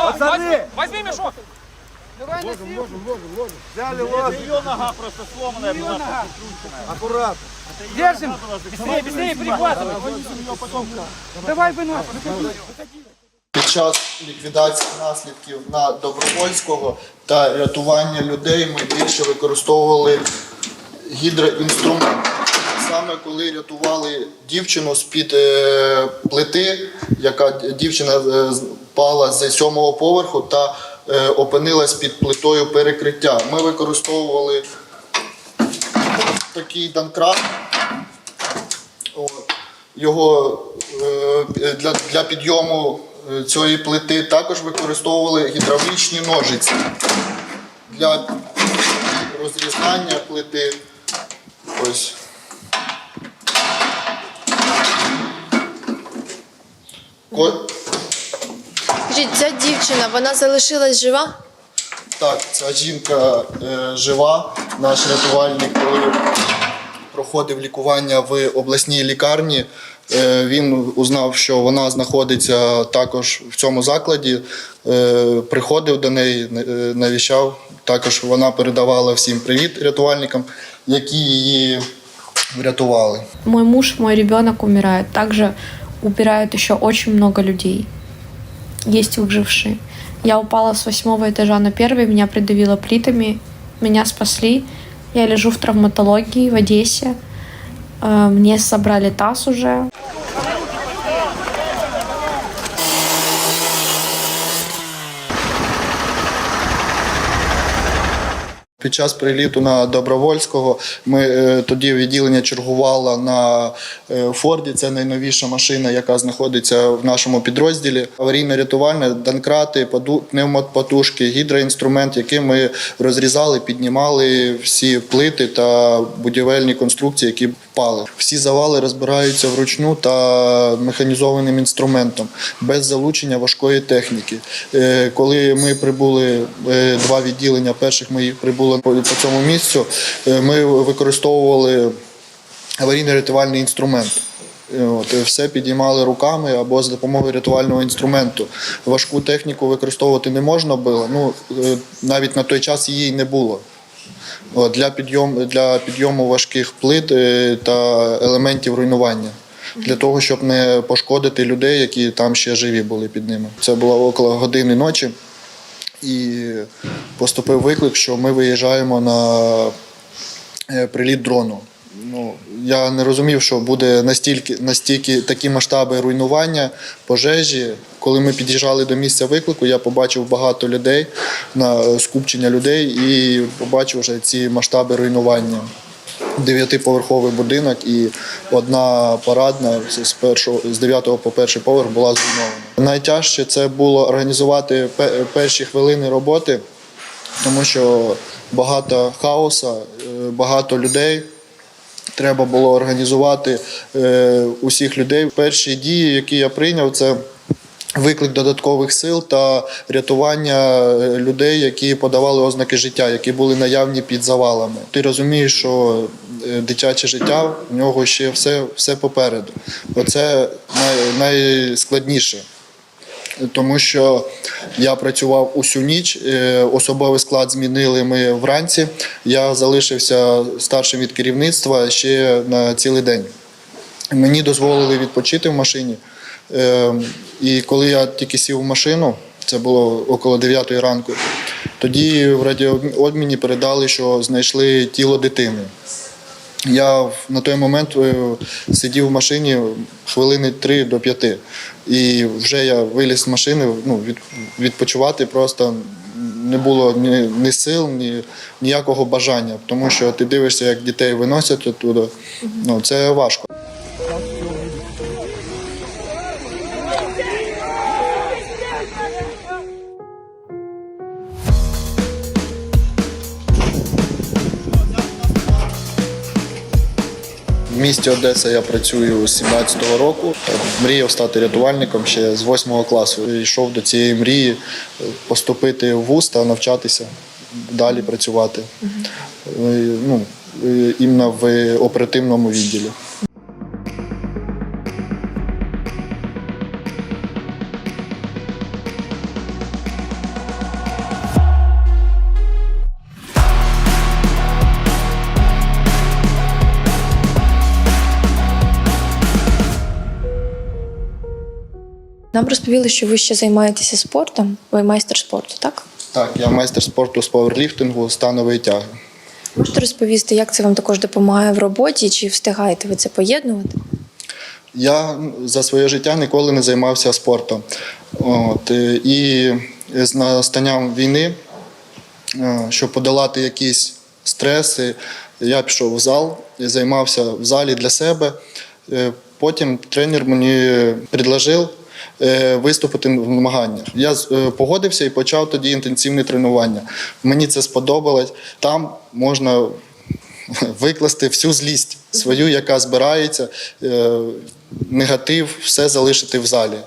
давай, Пацаны! возьми, возьми мешок. Взяли лаз. Ее нога просто сломанная была. Аккуратно. Держим. Быстрее, быстрее перехватывай. Давай выносим. Під час ліквідації наслідків на Добровольського та рятування людей ми більше використовували гідроінструмент. Саме коли рятували дівчину з-під е, плити, яка дівчина е, з- впала з сьомого поверху та е, опинилась під плитою перекриття. Ми використовували такий данкрат. Його е, для, для підйому е, цієї плити також використовували гідравлічні ножиці для розрізання плити. Ось. Скажіть, ця дівчина, вона залишилась жива? Так, ця жінка е, жива. Наш рятувальник, коли проходив лікування в обласній лікарні, е, він узнав, що вона знаходиться також в цьому закладі. Е, приходив до неї, е, навіщав. Також вона передавала всім привіт рятувальникам, які її врятували. Мой муж, мой ребенок умирает. Также умирает еще очень много людей. Есть выжившие. Я упала с восьмого этажа на первый, меня придавило плитами, меня спасли. Я лежу в травматологии в Одессе. Э, Мне собрали таз уже. Під час приліту на Добровольського ми е, тоді відділення чергувало на е, Форді. Це найновіша машина, яка знаходиться в нашому підрозділі. Аварійне рятувальне, данкрати, поду- гідроінструмент, яким ми розрізали, піднімали всі плити та будівельні конструкції, які впали. Всі завали розбираються вручну та механізованим інструментом без залучення важкої техніки. Е, Коли ми прибули два відділення, перших ми прибули по по цьому місцю, е, ми використовували аварійно-рятувальний інструмент. Е, От, е, все підіймали руками або за допомогою рятувального інструменту. Важку техніку використовувати не можна було. Ну, навіть на той час її не було. От, для, підйом, для підйому важких плит та елементів руйнування. Для того, щоб не пошкодити людей, які там ще живі були під ними. Це було около години ночі. І поступив виклик, що ми виїжджаємо на е, приліт дрону. Ну, я не розумів, що буде настільки, настільки такі масштаби руйнування, пожежі. Коли ми під'їжджали до місця виклику, я побачив багато людей, на скупчення людей і побачив вже ці масштаби руйнування. Дев'ятиповерховий будинок і одна парадна з першого з дев'ятого по перший поверх була зруйнована. Найтяжче це було організувати перші хвилини роботи, тому що багато хаоса, е, багато людей. Треба було організувати е, усіх людей. Перші дії, які я прийняв, це виклик додаткових сил та рятування е, людей, які подавали ознаки життя, які були наявні під завалами. Ти розумієш, що е, дитяче життя в нього ще все, все попереду. Оце най, найскладніше. Тому що я працював усю ніч, е, особовий склад змінили ми вранці. Я залишився старшим від керівництва ще на цілий день. Мені дозволили відпочити в машині. Е, І коли я тільки сів в машину, це було около 9 ранку, тоді в радіообміні передали, що знайшли тіло дитини. Я на той момент е, сидів в машині хвилини 3 до 5. І вже я виліз з машини, ну, відпочивати просто не було ні, ні сил, ні ніякого бажання. Тому що ти дивишся, як дітей виносять оттуда. Ну, це важко. В місті Одеса я працюю з 17-го року. Мріяв стати рятувальником ще з 8 класу. Йшов до цієї мрії е, поступити в ВУЗ та навчатися далі працювати. Е, Ну, е, іменно в оперативному відділі. Нам розповіли, що ви ще займаєтеся спортом, ви майстер спорту, так? Так, я майстер спорту з пауерліфтингу, станової тяги. Можете розповісти, як це вам також допомагає в роботі, чи встигаєте ви це поєднувати? Я за своє життя ніколи не займався спортом. От, е, і з настанням війни, е, щоб подолати якісь стреси, я пішов в зал і займався в залі для себе. Е, Потім тренер мені предложив виступити в змаганнях. Я е, погодився і почав тоді інтенсивне тренування. Мені це сподобалось. Там можна викласти всю злість свою, яка збирається, е, негатив, все залишити в залі.